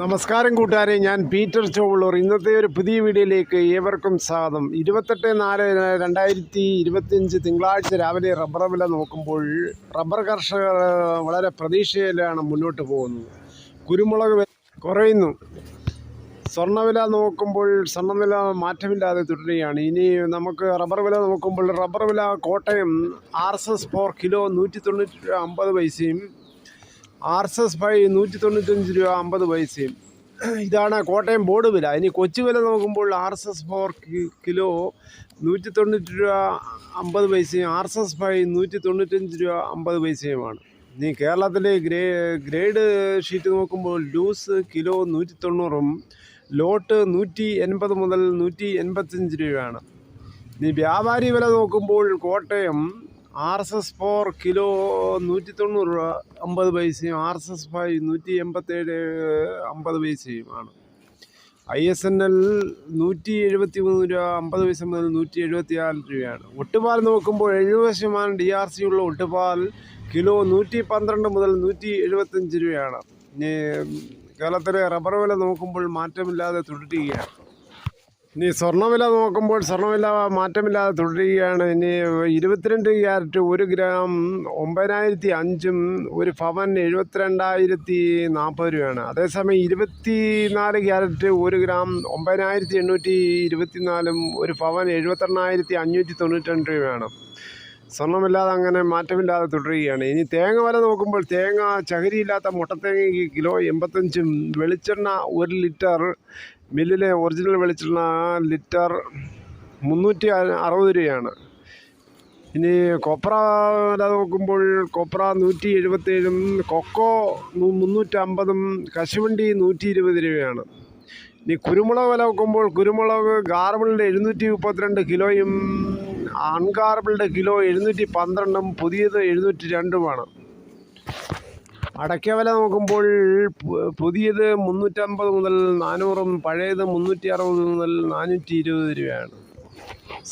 നമസ്കാരം കൂട്ടുകാരെ ഞാൻ പീറ്റർ ചോവള്ളൂർ. ഇന്നത്തെ ഒരു പുതിയ വീഡിയോയിലേക്ക് ഏവർക്കും സ്വാഗതം. ഇരുപത്തെട്ട് നാല് രണ്ടായിരത്തി ഇരുപത്തിയഞ്ച് തിങ്കളാഴ്ച രാവിലെ റബ്ബർ വില നോക്കുമ്പോൾ റബ്ബർ കർഷകർ വളരെ പ്രതീക്ഷയിലാണ് മുന്നോട്ട് പോകുന്നത്. കുരുമുളക് കുറയുന്നു. സ്വർണവില നോക്കുമ്പോൾ സ്വർണവില മാറ്റമില്ലാതെ തുടരുകയാണ്. ഇനി നമുക്ക് റബ്ബർ വില നോക്കുമ്പോൾ റബ്ബർ വില Kottayam R S S four kilo നൂറ്റി തൊണ്ണൂറ്റി അമ്പത് പൈസയും ആർ എസ് എസ് ഫൈവ് നൂറ്റി തൊണ്ണൂറ്റഞ്ച് രൂപ അമ്പത് പൈസയും. ഇതാണ് കോട്ടയം ബോർഡ് വില. ഇനി കൊച്ചു വില നോക്കുമ്പോൾ R S S four kilo നൂറ്റി തൊണ്ണൂറ്റി രൂപ അമ്പത് പൈസയും ആർ എസ് എസ് ഫൈവ് നൂറ്റി തൊണ്ണൂറ്റഞ്ച് രൂപ അമ്പത് പൈസയുമാണ്. ഇനി കേരളത്തിലെ ഗ്രേ ഗ്രേഡ് ഷീറ്റ് നോക്കുമ്പോൾ ലൂസ് കിലോ നൂറ്റി തൊണ്ണൂറും ലോട്ട് നൂറ്റി എൺപത് മുതൽ നൂറ്റി എൺപത്തഞ്ച് രൂപയാണ്. ഇനി വ്യാപാരി വില നോക്കുമ്പോൾ Kottayam R S S four kilo നൂറ്റി തൊണ്ണൂറ് രൂപ അമ്പത് പൈസയും ആർ എസ് എസ് ഫൈവ് നൂറ്റി എൺപത്തേഴ് അമ്പത് പൈസയുമാണ് ഐ എസ് എൻ എൽ നൂറ്റി എഴുപത്തി മൂന്ന് രൂപ അമ്പത് പൈസ മുതൽ നൂറ്റി എഴുപത്തി നാല് രൂപയാണ്. ഒട്ടുപാൽ നോക്കുമ്പോൾ എഴുപത് ശതമാനം ഡി ആർ സി ഉള്ള ഒട്ടുപാൽ കിലോ നൂറ്റി പന്ത്രണ്ട് മുതൽ നൂറ്റി എഴുപത്തഞ്ച് രൂപയാണ് കേരളത്തിലെ റബ്ബർ വില നോക്കുമ്പോൾ മാറ്റമില്ലാതെ തുടരുകയാണ്. ഇനി സ്വർണവില നോക്കുമ്പോൾ സ്വർണവില മാറ്റമില്ലാതെ തുടരുകയാണ്. ഇനി ഇരുപത്തിരണ്ട് ക്യാരറ്റ് ഒരു ഗ്രാം ഒമ്പതിനായിരത്തി അഞ്ചും ഒരു പവൻ എഴുപത്തിരണ്ടായിരത്തി നാൽപ്പത് രൂപയാണ്. അതേസമയം ഇരുപത്തി നാല് ക്യാരറ്റ് ഒരു ഗ്രാം ഒമ്പതിനായിരത്തി എണ്ണൂറ്റി ഇരുപത്തിനാലും ഒരു പവൻ എഴുപത്തെണ്ണായിരത്തി അഞ്ഞൂറ്റി തൊണ്ണൂറ്റി രണ്ട് രൂപയാണ്. സ്വർണമില്ലാതെ അങ്ങനെ മാറ്റമില്ലാതെ തുടരുകയാണ്. ഇനി തേങ്ങ വില നോക്കുമ്പോൾ തേങ്ങ ചകിരിയില്ലാത്ത മുട്ടത്തേങ്ങയ്ക്ക് കിലോ എൺപത്തഞ്ചും വെളിച്ചെണ്ണ ഒരു ലിറ്റർ മില്ലിലെ ഒറിജിനൽ വെളിച്ചെണ്ണ ലിറ്റർ മുന്നൂറ്റി അറുപത് രൂപയാണ്. ഇനി കൊപ്ര വില നോക്കുമ്പോൾ കൊപ്ര നൂറ്റി എഴുപത്തേഴും കൊക്കോ മുന്നൂറ്റമ്പതും കശുവണ്ടി നൂറ്റി ഇരുപത് രൂപയാണ്. ഇനി കുരുമുളക് വില നോക്കുമ്പോൾ കുരുമുളക് ഗാർബിളിന്റെ എഴുന്നൂറ്റി മുപ്പത്തിരണ്ട് കിലോയും അൺഗാർബിളിന്റെ കിലോ എഴുന്നൂറ്റി പന്ത്രണ്ടും പുതിയത് എഴുന്നൂറ്റി രണ്ടുമാണ്. അടയ്ക്ക വില നോക്കുമ്പോൾ പുതിയത് മുന്നൂറ്റമ്പത് മുതൽ നാനൂറും പഴയത് മുന്നൂറ്റി അറുപത് മുതൽ നാനൂറ്റി ഇരുപത് രൂപയാണ്.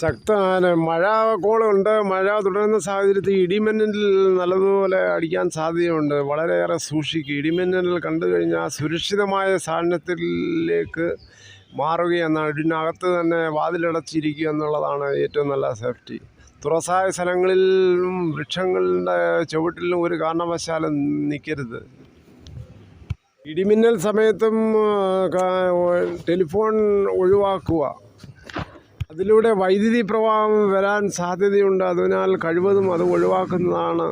ശക്തമായ മഴ കോളുണ്ട്. മഴ തുടരുന്ന സാഹചര്യത്തിൽ ഇടിമിന്നലിൽ നല്ലതുപോലെ അടിക്കാൻ സാധ്യതയുണ്ട്. വളരെയേറെ സൂക്ഷിക്കുക ഇടിമിന്നലിൽ കണ്ടു കഴിഞ്ഞാൽ സുരക്ഷിതമായ സാധനത്തിലേക്ക് മാറുകയെന്നാണ് ഇതിനകത്ത് തന്നെ വാതിലടച്ചിരിക്കുക എന്നുള്ളതാണ് ഏറ്റവും നല്ല സേഫ്റ്റി തുറസായ സ്ഥലങ്ങളിലും വൃക്ഷങ്ങളുടെ ചുവട്ടിലും ഒരു കാരണവശാലും നിൽക്കരുത്. ഇടിമിന്നൽ സമയത്തും ടെലിഫോൺ ഒഴിവാക്കുക. അതിലൂടെ വൈദ്യുതി പ്രവാഹം വരാൻ സാധ്യതയുണ്ട്. അതിനാൽ കഴിവതും അത് ഒഴിവാക്കുന്നതാണ്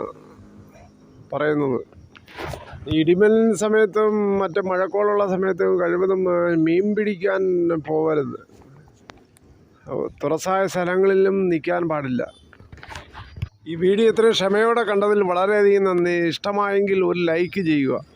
പറയുന്നത്. ഇടിമിന്നൽ സമയത്തും മറ്റ് മഴക്കോളുള്ള സമയത്തും കഴിവതും മീൻ പിടിക്കാൻ പോകരുത്. തുറസായ സ്ഥലങ്ങളിലും നിൽക്കാൻ പാടില്ല. ഈ വീഡിയോ ഇത്രയും ക്ഷമയോടെ കണ്ടതിൽ വളരെയധികം നന്ദി. ഇഷ്ടമായെങ്കിൽ ഒരു ലൈക്ക് ചെയ്യുക.